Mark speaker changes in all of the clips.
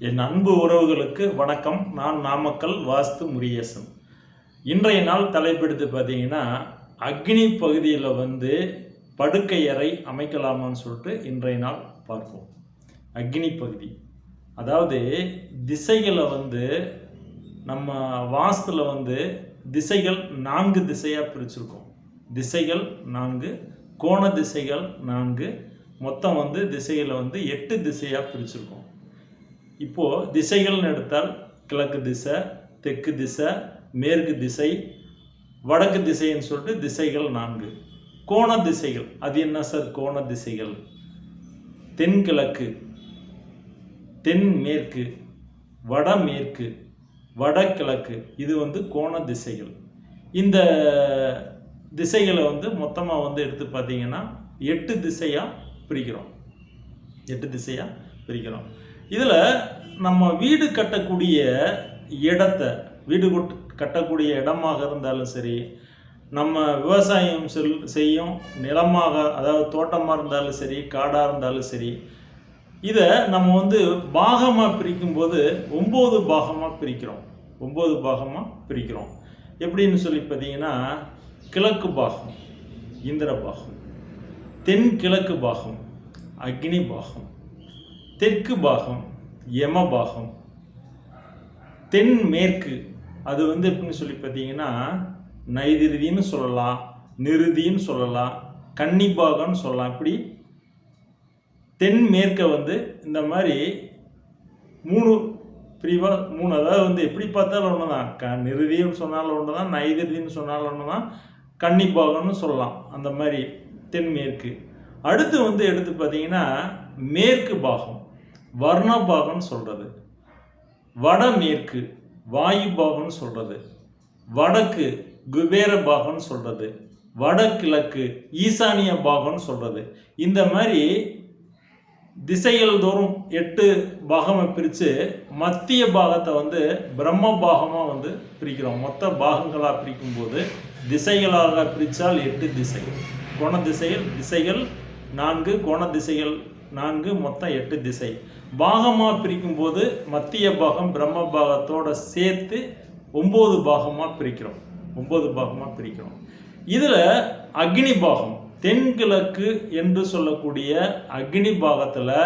Speaker 1: என் அன்பு உறவுகளுக்கு வணக்கம். நான் நாமக்கல் வாஸ்து முரியேசன் இன்றைய நாள் தலைப்பெடுத்து பார்த்தீங்கன்னா அக்னி பகுதியில் வந்து படுக்கை அறை அமைக்கலாமான்னு சொல்லிட்டு இன்றைய நாள் பார்ப்போம். அக்னி பகுதி. அதாவது திசைகளை வந்து நம்ம வாஸ்துல வந்து திசைகள் நான்கு திசையாக பிரிச்சிருக்கோம். திசைகள் நான்கு கோண திசைகள் நான்கு மொத்தம் வந்து திசைகளை வந்து எட்டு திசையாக பிரிச்சிருக்கோம். இப்போது திசைகள்னு எடுத்தால் கிழக்கு திசை தெற்கு திசை மேற்கு திசை வடக்கு திசைன்னு சொல்லிட்டு திசைகள் நான்கு. கோண திசைகள். அது என்ன சார்? கோண திசைகள். தென்கிழக்கு தென்மேற்கு வடமேற்கு வடகிழக்கு இது வந்து கோண திசைகள். இந்த திசைகளை வந்து மொத்தமாக வந்து எடுத்து பார்த்தீங்கன்னா எட்டு திசையாக பிரிக்கிறோம். எட்டு திசையாக பிரிக்கிறோம். இதில் நம்ம வீடு கட்டக்கூடிய இடத்த வீடு கட்டக்கூடிய இடமாக இருந்தாலும் சரி நம்ம விவசாயம் செல் செய்யும் நிலமாக அதாவது தோட்டமாக இருந்தாலும் சரி காடாக இருந்தாலும் சரி இதை நம்ம வந்து பாகமாக பிரிக்கும்போது ஒம்பது பாகமாக பிரிக்கிறோம். ஒம்பது பாகமாக பிரிக்கிறோம். எப்படின்னு சொல்லி பார்த்தீங்கன்னா கிழக்கு பாகம் இந்திர பாகம் தென் கிழக்கு பாகம் அக்னி பாகம். தெற்கு பாகம் யம பாகம். தென் மேற்கு. அது வந்து எப்படின்னு சொல்லி பார்த்தீங்கன்னா நைதிருதின்னு சொல்லலாம் நிருதின்னு சொல்லலாம் கன்னிபாகம்னு சொல்லலாம். இப்படி தென்மேற்கை வந்து இந்த மாதிரி மூணு பிரிவாக மூணு அதாவது வந்து எப்படி பார்த்தாலும் ஒன்று தான் க நிருதின்னு சொன்னாலும் ஒன்று தான் நைதிருதின்னு சொன்னாலும் ஒன்று தான் கன்னிபாகம்னு சொல்லலாம். அந்த மாதிரி தென்மேற்கு அடுத்து வந்து எடுத்து பார்த்தீங்கன்னா மேற்கு பாகம். வர்ண பாகம்னு சொல்கிறது வடமேற்கு வாயு பாகம்னு சொல்கிறது வடக்கு குபேர பாகம்னு சொல்கிறது வடகிழக்கு ஈசானிய பாகம்னு சொல்கிறது இந்த மாதிரி திசைகள் தோறும் எட்டு பாகமாக பிரித்து மத்திய பாகத்தை வந்து பிரம்ம பாகமாக வந்து பிரிக்கிறோம். மொத்த பாகங்களாக பிரிக்கும்போது திசைகளாக பிரித்தால் எட்டு திசைகள். கோண திசைகள் திசைகள் நான்கு கோண திசைகள் நான்கு மொத்தம் எட்டு திசை. பாகமாக பிரிக்கும் போது மத்திய பாகம் பிரம்ம பாகத்தோட சேர்த்து ஒம்பது பாகமாக பிரிக்கிறோம். ஒம்பது பாகமாக பிரிக்கிறோம். இதில் அக்னி பாகம் தென்கிழக்கு என்று சொல்லக்கூடிய அக்னி பாகத்தில்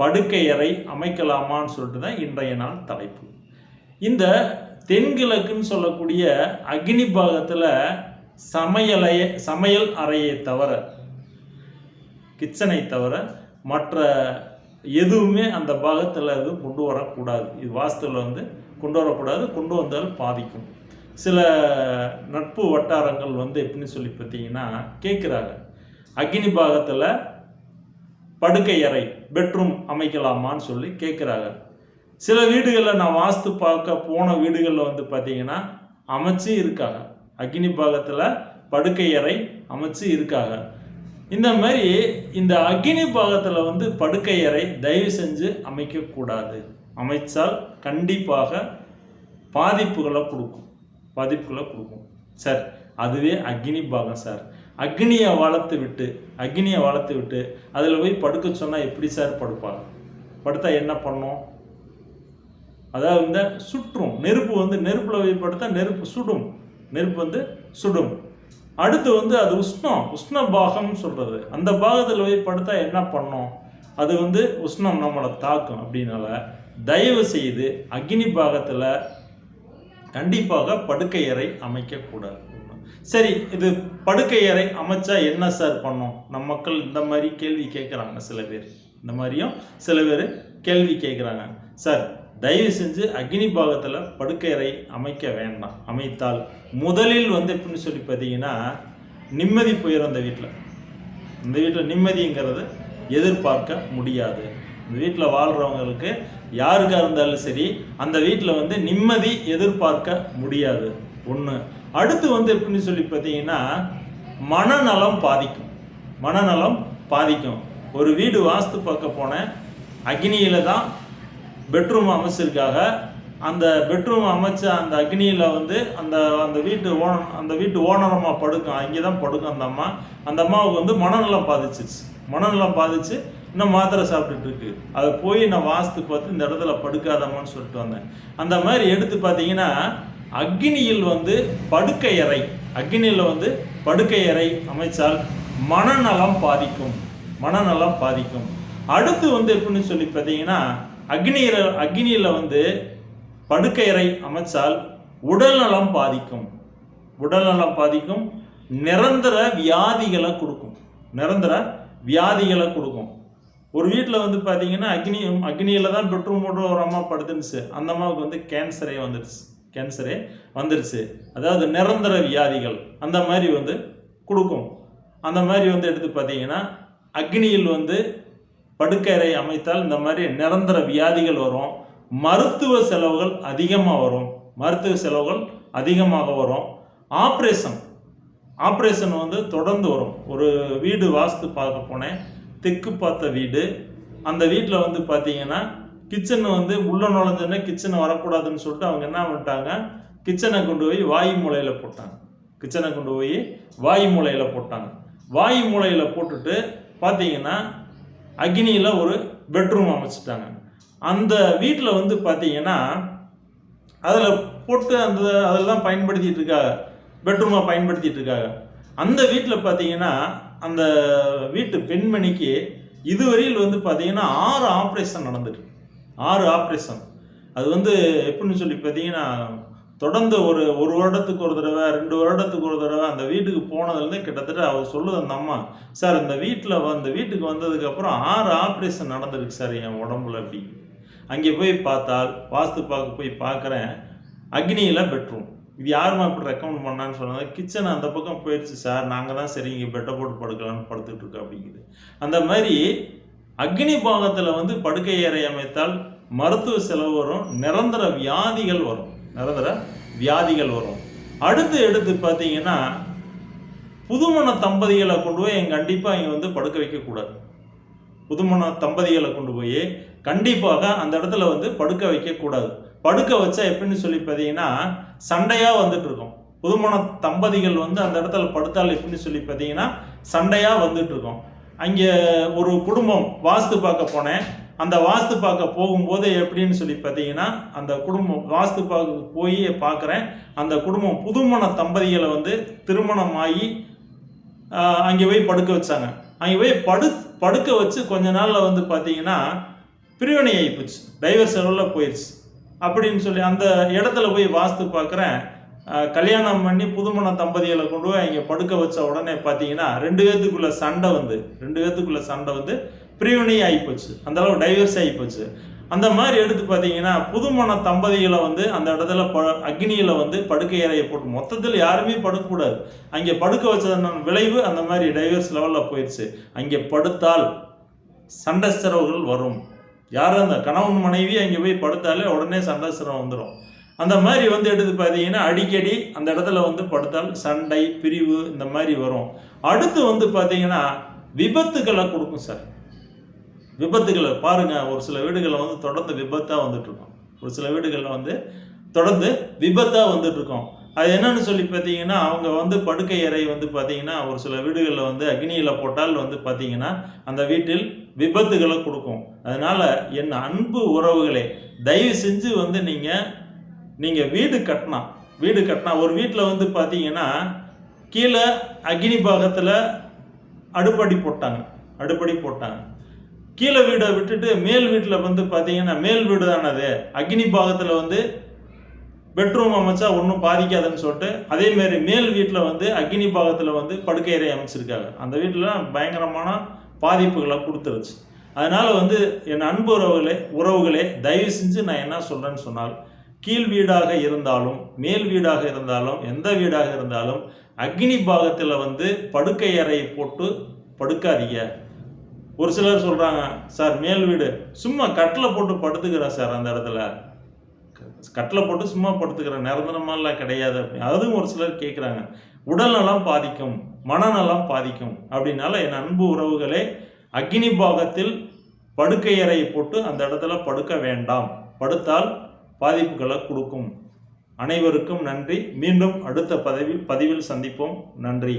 Speaker 1: படுக்கை அறை அமைக்கலாமான்னு சொல்லிட்டு தான் இன்றைய நாள் தலைப்பு. இந்த தென்கிழக்குன்னு சொல்லக்கூடிய அக்னி பாகத்தில் சமையலைய சமையல் அறையை தவிர கிச்சனை தவிர மற்ற எதுவுமே அந்த பாகத்தில் அது கொண்டு வரக்கூடாது. இது வாஸ்துவில் வந்து கொண்டு வரக்கூடாது கொண்டு வந்தால் பாதிக்கும். சில நட்பு வட்டாரங்கள் வந்து எப்படின்னு சொல்லி பார்த்தீங்கன்னா கேட்குறாங்க. அக்னி பாகத்தில் படுக்கை அறை பெட்ரூம் அமைக்கலாமான்னு சொல்லி கேட்குறாங்க. சில வீடுகளில் நான் வாஸ்து பார்க்க போன வீடுகளில் வந்து பார்த்தீங்கன்னா அமைச்சு இருக்காங்க. அக்னி பாகத்தில் படுக்கை அறை அமைச்சு இருக்காங்க. இந்த மாதிரி இந்த அக்னி பாகத்தில் வந்து படுக்கையறை தயவு செஞ்சு அமைக்கக்கூடாது. அமைச்சால் கண்டிப்பாக பாதிப்புகளை கொடுக்கும். பாதிப்புகளை கொடுக்கும். சார் அதுவே அக்னி பாகம் சார். அக்னியை வளர்த்து விட்டு அக்னியை வளர்த்து விட்டு அதில் போய் படுக்க சொன்னால் எப்படி சார் படுப்பாங்க படுத்தா என்ன பண்ணும்? அதாவது இந்த சுற்றும் நெருப்பு வந்து நெருப்பில் போய் படுத்தா நெருப்பு சுடும். நெருப்பு வந்து சுடும். அடுத்து வந்து அது உஷ்ணம் உஷ்ண பாகம்னு சொல்கிறது அந்த பாகத்தில் போய் படுத்தா என்ன பண்ணும்? அது வந்து உஷ்ணம் நம்மளை தாக்கும் அப்படின்னால தயவு செய்து அக்னி பாகத்தில் கண்டிப்பாக படுக்கை அறை அமைக்கக்கூடாது. சரி இது படுக்கை அறை அமைச்சா என்ன சார் பண்ணும்? நம்ம மக்கள் இந்த மாதிரி கேள்வி கேட்குறாங்க சில பேர். இந்த மாதிரியும் சில பேர் கேள்வி கேட்குறாங்க சார் தயவு செஞ்சு அக்னி பாகத்தில் படுக்கையறை அமைக்க வேண்டாம். அமைத்தால் முதலில் வந்து எப்படின்னு சொல்லி பார்த்தீங்கன்னா நிம்மதி போயிடும் அந்த வீட்டில் இந்த வீட்டில் நிம்மதிங்கிறது எதிர்பார்க்க முடியாது. இந்த வீட்டில் வாழ்கிறவங்களுக்கு யாருக்காக இருந்தாலும் சரி அந்த வீட்டில் வந்து நிம்மதி எதிர்பார்க்க முடியாது. ஒன்று அடுத்து வந்து எப்படின்னு சொல்லி பார்த்தீங்கன்னா மனநலம் பாதிக்கும். மனநலம் பாதிக்கும். ஒரு வீடு வாஸ்து பார்க்க போனேன் அக்னியில் தான் பெட்ரூம் அமைச்சிருக்காங்க. அந்த பெட்ரூம் அமைச்ச அந்த அக்னியில் வந்து அந்த அந்த வீட்டு ஓன அந்த வீட்டு ஓனரம்மா படுக்கும் அங்கே தான் படுக்கும் அந்த அம்மா. அந்த அம்மாவுக்கு வந்து மனநலம் பாதிச்சிச்சு. மனநலம் பாதிச்சு இன்னும் மாத்திரை சாப்பிட்டுட்டு இருக்கு. அதை போய் நான் வாஸ்து பார்த்து இந்த இடத்துல படுக்காதம்மான்னு சொல்லிட்டு வந்தேன். அந்த மாதிரி எடுத்து பார்த்தீங்கன்னா அக்னியில் வந்து படுக்கை அறை அக்னியில் வந்து படுக்கை அறை அமைச்சால் மனநலம் பாதிக்கும். மனநலம் பாதிக்கும். அடுத்து வந்து எப்படின்னு சொல்லி பார்த்தீங்கன்னா அக்னியில் அக்னியில் வந்து படுக்கையறை அமைச்சால் உடல்நலம் பாதிக்கும். உடல்நலம் பாதிக்கும். நிரந்தர வியாதிகளை கொடுக்கும். நிரந்தர வியாதிகளை கொடுக்கும். ஒரு வீட்டில் வந்து பார்த்தீங்கன்னா அக்னி அக்னியில் தான் பெட்ரூம் போட்டு ஒரு அம்மா படுத்துருச்சு அந்த அம்மாவுக்கு வந்து கேன்சரே வந்துடுச்சு கேன்சரே வந்துடுச்சு அதாவது நிரந்தர வியாதிகள் அந்த மாதிரி வந்து கொடுக்கும். அந்த மாதிரி வந்து எடுத்து பார்த்தீங்கன்னா அக்னியில் வந்து படுக்கறை அமைத்தால் இந்த மாதிரி நிரந்தர வியாதிகள் வரும். மருத்துவ செலவுகள் அதிகமாக வரும். மருத்துவ செலவுகள் அதிகமாக வரும். ஆப்ரேஷன். ஆப்ரேஷன் வந்து தொடர்ந்து வரும். ஒரு வீடு வாஸ்து பார்க்க போனேன். தெற்கு பார்த்த வீடு. அந்த வீட்டில் வந்து பார்த்தீங்கன்னா கிச்சன் வந்து உள்ளே நுழைஞ்சோடனே கிச்சனை வரக்கூடாதுன்னு சொல்லிட்டு அவங்க என்ன பண்ணிட்டாங்க? கிச்சனை கொண்டு போய் வாயு மூலையில் போட்டாங்க. கிச்சனை கொண்டு போய் வாயு மூலையில் போட்டாங்க. வாயு மூலையில் போட்டுட்டு பார்த்தீங்கன்னா அக்னியில் ஒரு பெட்ரூம் அமைச்சிட்டாங்க. அந்த வீட்டில் வந்து பார்த்தீங்கன்னா அதில் போட்டு அந்த அதெல்லாம் பயன்படுத்திட்டு இருக்காங்க பெட்ரூமாக பயன்படுத்திட்டு இருக்காங்க. அந்த வீட்டில் பார்த்தீங்கன்னா அந்த வீட்டு பெண்மணிக்கு இதுவரையில் வந்து பார்த்தீங்கன்னா ஆறு ஆப்ரேஷன் நடந்துட்டு ஆறு ஆப்ரேஷன் அது வந்து எப்படின்னு சொல்லி பார்த்தீங்கன்னா தொடர்ந்து ஒரு ஒரு வருடத்துக்கு ஒரு தடவை ரெண்டு வருடத்துக்கு ஒரு தடவை அந்த வீட்டுக்கு போனதுலேருந்து கிட்டத்தட்ட அவர் சொல்லுது அந்த அம்மா சார் இந்த வீட்டில் அந்த வீட்டுக்கு வந்ததுக்கப்புறம் ஆறு ஆப்ரேஷன் நடந்திருக்கு சார் என் உடம்புல அப்படி. அங்கே போய் பார்த்தால் வாஸ்து பார்க்க போய் பார்க்குறேன் அக்னியில் பெட்ரூம். இது யாருமா இப்படி ரெக்கமெண்ட் பண்ணான்னு சொன்னது? கிச்சன் அந்த பக்கம் போயிடுச்சு சார் நாங்கள் தான் சரி இங்கே பெட்டை போட்டு படுக்கலாம்னு படுத்துட்டு இருக்கோம் அப்படிங்குது. அந்த மாதிரி அக்னி பாகத்தில் வந்து படுக்கை அறை அமைத்தால் மருத்துவ செலவு வரும் நிரந்தர வியாதிகள் வரும். நிரந்தர வியாதிகள் வரும். அடுத்து எடுத்து பார்த்தீங்கன்னா புதுமண தம்பதிகளை கொண்டு போய் கண்டிப்பாக இங்கே வந்து படுக்க வைக்கக்கூடாது புதுமண தம்பதிகளை கொண்டு போய் கண்டிப்பாக அந்த இடத்துல வந்து படுக்க வைக்கக்கூடாது படுக்க வச்சா எப்படின்னு சொல்லி பார்த்தீங்கன்னா சண்டையாக வந்துட்டு இருக்கும். புதுமண தம்பதிகள் வந்து அந்த இடத்துல படுத்தால் எப்படின்னு சொல்லி பார்த்தீங்கன்னா சண்டையாக வந்துட்டு இருக்கும். அங்கே ஒரு குடும்பம் வாஸ்து பார்க்க போனேன். அந்த வாஸ்து பார்க்க போகும்போது எப்படின்னு சொல்லி பார்த்தீங்கன்னா அந்த குடும்பம் வாஸ்து பார்க்க போய் பார்க்குறேன். அந்த குடும்பம் புதுமண தம்பதிகளை வந்து திருமணம் ஆகி அங்கே போய் படுக்க வச்சாங்க. அங்கே போய் படு படுக்க வச்சு கொஞ்ச நாளில் வந்து பார்த்தீங்கன்னா பிரிவினை ஆகிப்போச்சு டைவர்ஸ் செலவில் போயிடுச்சு அப்படின்னு சொல்லி அந்த இடத்துல போய் வாஸ்து பார்க்குறேன். கல்யாணம் பண்ணி புதுமண தம்பதிகளை கொண்டு போய் அங்கே படுக்க வச்ச உடனே பார்த்தீங்கன்னா ரெண்டு பேர்த்துக்குள்ள சண்டை வந்து ரெண்டு பேர்த்துக்குள்ள சண்டை வந்து பிரிவினை ஆகிப்போச்சு அந்த அளவு டைவர்ஸ் ஆகிப்போச்சு அந்த மாதிரி எடுத்து பார்த்தீங்கன்னா புதுமண தம்பதிகளை வந்து அந்த இடத்துல ப அக்னியில் வந்து படுக்கை அறையை போட்டு மொத்தத்தில் யாருமே படுக்கக்கூடாது. அங்கே படுக்க வச்சதன் விளைவு அந்த மாதிரி டைவர்ஸ் லெவலில் போயிடுச்சு அங்கே படுத்தால் சண்டை சிரவுகள் வரும். யாரும் அந்த கணவன் மனைவி அங்கே போய் படுத்தாலே உடனே சண்டை சிரமம் வந்துடும் அந்த மாதிரி வந்து எடுத்து பார்த்தீங்கன்னா அடிக்கடி அந்த இடத்துல வந்து படுத்தால் சண்டை பிரிவு இந்த மாதிரி வரும். அடுத்து வந்து பார்த்தீங்கன்னா விபத்துக்களை கொடுக்கும் சார். விபத்துகளை பாருங்கள் ஒரு சில வீடுகளில் வந்து தொடர்ந்து விபத்தாக வந்துட்டுருக்கோம். ஒரு சில வீடுகளில் வந்து தொடர்ந்து விபத்தாக வந்துட்டுருக்கோம். அது என்னன்னு சொல்லி பார்த்தீங்கன்னா அவங்க வந்து படுக்கை அறை வந்து பார்த்தீங்கன்னா ஒரு சில வீடுகளில் வந்து அக்னியில் போட்டால் வந்து பார்த்தீங்கன்னா அந்த வீட்டில் விபத்துகளை கொடுக்கும். அதனால் என் அன்பு உறவுகளே தயவு செஞ்சு வந்து நீங்கள் நீங்கள் வீடு கட்டினா வீடு கட்டினா ஒரு வீட்டில் வந்து பார்த்தீங்கன்னா கீழே அக்னி பாகத்தில் அடுப்படி போட்டாங்க. அடுப்படி போட்டாங்க. கீழே வீடை விட்டுட்டு மேல் வீட்டில் வந்து பார்த்தீங்கன்னா மேல் வீடு தானது அக்னி பாகத்தில் வந்து பெட்ரூம் அமைச்சா ஒன்றும் பாதிக்காதுன்னு சொல்லிட்டு அதேமாரி மேல் வீட்டில் வந்து அக்னி பாகத்தில் வந்து படுக்கை அறை அமைச்சிருக்காங்க. அந்த வீட்டில் பயங்கரமான பாதிப்புகளை கொடுத்துருச்சு. அதனால் வந்து என் அன்பு உறவுகளே உறவுகளே தயவு செஞ்சு நான் என்ன சொல்கிறேன்னு சொன்னால் கீழ் வீடாக இருந்தாலும் மேல் வீடாக இருந்தாலும் எந்த வீடாக இருந்தாலும் அக்னி பாகத்தில் வந்து படுக்கை அறையை போட்டு படுக்காதீங்க. ஒரு சிலர் சொல்கிறாங்க சார் மேல் வீடு. சும்மா கட்டில் போட்டு படுத்துக்கிறேன் சார் அந்த இடத்துல. கட்டில் போட்டு சும்மா படுத்துக்கிறேன் நிரந்தரமாலாம் கிடையாது அப்படின்னு. அதுவும் ஒரு சிலர் கேட்குறாங்க உடல்நலம் பாதிக்கும் மனநலம் பாதிக்கும். அப்படின்னால என் அன்பு உறவுகளே அக்னி பாகத்தில் படுக்கையறை போட்டு அந்த இடத்துல படுக்க வேண்டாம். படுத்தால் பாதிப்புகளை கொடுக்கும். அனைவருக்கும் நன்றி. மீண்டும் அடுத்த பதவி பதிவில் சந்திப்போம். நன்றி.